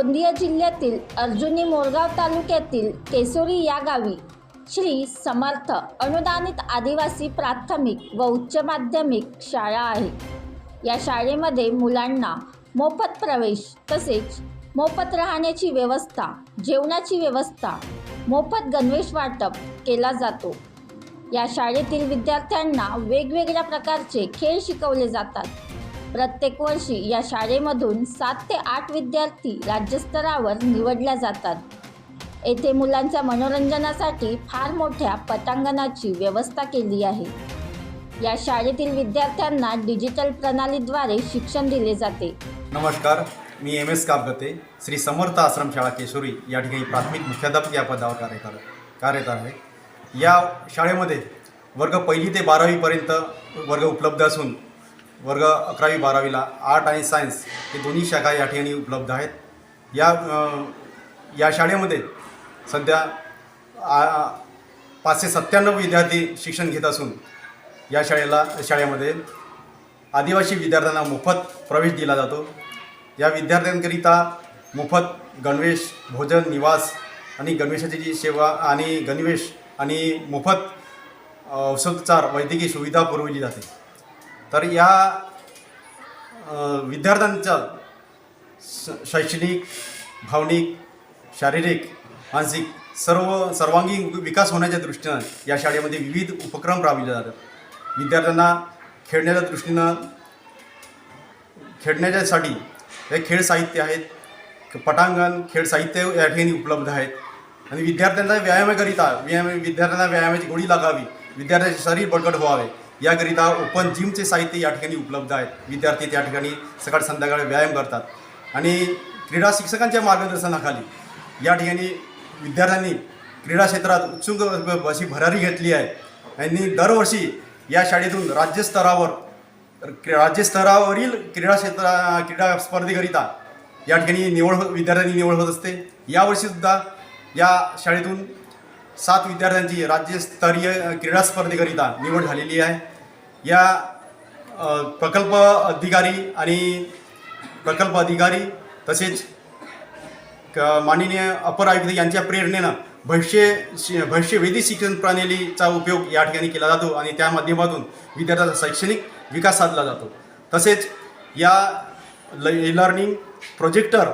गोंदिया जिल्ह्यातील अर्जुनी मोरगाव तालुक्यातील केसोरी या गावी श्री समर्थ अनुदानित आदिवासी प्राथमिक व उच्च माध्यमिक शाळा आहे. या शाळेमध्ये मुलांना मोफत प्रवेश तसेच मोफत राहण्याची व्यवस्था जेवणाची व्यवस्था मोफत गणवेश वाटप केला जातो. या शाळेतील विद्यार्थ्यांना वेगवेगळ्या प्रकारचे खेळ शिकवले जातात. प्रत्येक वर्षी या शाळेमधून सात ते आठ विद्यार्थी राज्यस्तरावर निवडल्या जातात. येथे मुलांच्या मनोरंजनासाठी फार मोठ्या पटांगणाची व्यवस्था केली आहे. या शाळेतील विद्यार्थ्यांना डिजिटल प्रणालीद्वारे शिक्षण दिले जाते. नमस्कार मी एम एस कापगते श्री समर्थ आश्रमशाळा केशोरी या ठिकाणी प्राथमिक मुख्याध्यापक या पदावर कार्य कर कार्यरत आहे. या शाळेमध्ये वर्ग पहिली ते बारावीपर्यंत वर्ग उपलब्ध असून वर्ग अकरावी बारावीला आर्ट आणि सायन्स हे दोन्ही शाखा या ठिकाणी उपलब्ध आहेत. या या शाळेमध्ये सध्या आ- पाचशे सत्त्याण्णव विद्यार्थी शिक्षण घेत असून या शाळेला शाळेमध्ये आदिवासी विद्यार्थ्यांना मोफत प्रवेश दिला जातो. या विद्यार्थ्यांकरिता मोफत गणवेश भोजन निवास आणि गणवेशाची जी सेवा आणि गणवेश आणि मोफत औषधोपचार वैद्यकीय सुविधा पुरवली जाते. तर या विद्यार्थ्यांचं श शैक्षणिक भावनिक शारीरिक मानसिक सर्व सर्वांगीण विकास होण्याच्या दृष्टीनं या शाळेमध्ये विविध उपक्रम राबविले जातात. विद्यार्थ्यांना खेळण्याच्या दृष्टीनं खेळण्याच्यासाठी हे खेळ साहित्य आहेत. पटांगण खेळ साहित्य या ठिकाणी उपलब्ध आहेत. आणि विद्यार्थ्यांना व्यायामाकरिता व्यायाम विद्यार्थ्यांना व्यायामाची गोडी लागावी. विद्यार्थ्यांचे शरीर बळकट व्हावे. याकरिता ओपन जिमचे साहित्य या ठिकाणी उपलब्ध आहेत. विद्यार्थी त्या ठिकाणी सकाळ संध्याकाळी व्यायाम करतात. आणि क्रीडा शिक्षकांच्या मार्गदर्शनाखाली या ठिकाणी विद्यार्थ्यांनी क्रीडा क्षेत्रात उत्सुक अशी भरारी घेतली आहे. आणि दरवर्षी या शाळेतून राज्यस्तरावर राज्यस्तरावरील क्रीडा क्षेत्र क्रीडा स्पर्धेकरिता या ठिकाणी निवड विद्यार्थ्यांनी निवड होत असते. यावर्षीसुद्धा या शाळेतून सात विद्यार्थ्यांची राज्यस्तरीय क्रीडा स्पर्धेकरिता निवड झालेली आहे. या प्रकल्प अधिकारी आणि प्रकल्प अधिकारी तसेच क- माननीय अपर आयुक्त यांच्या प्रेरणेनं भविष्य शि- भविष्यवेधी शिक्षण प्रणालीचा उपयोग या ठिकाणी केला जातो आणि त्या माध्यमातून विद्यार्थ्याचा शैक्षणिक विकास साधला जातो. तसेच या ल e लर्निंग प्रोजेक्टर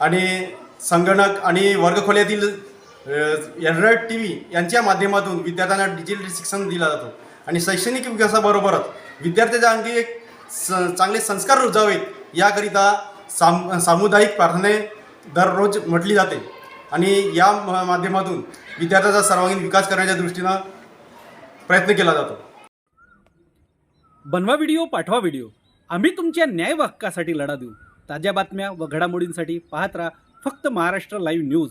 आणि संगणक आणि वर्गखोल्यातील एन्ड्रॉइड टी व्ही यांच्या माध्यमातून विद्यार्थ्यांना डिजिटल शिक्षण दिलं जातं. आणि शैक्षणिक विकासाबरोबरच विद्यार्थ्याच्या अंगी एक स चांगले संस्कार रुजावेत याकरिता साम सामुदायिक प्रार्थने दररोज म्हटली जाते. आणि या माध्यमातून विद्यार्थ्याचा सर्वांगीण विकास करण्याच्या दृष्टीनं प्रयत्न केला जातो. बनवा व्हिडिओ पाठवा व्हिडिओ. आम्ही तुमच्या न्याय हक्कासाठी लढा देऊ. ताज्या बातम्या व घडामोडींसाठी पाहत राहा फक्त महाराष्ट्र लाईव्ह न्यूज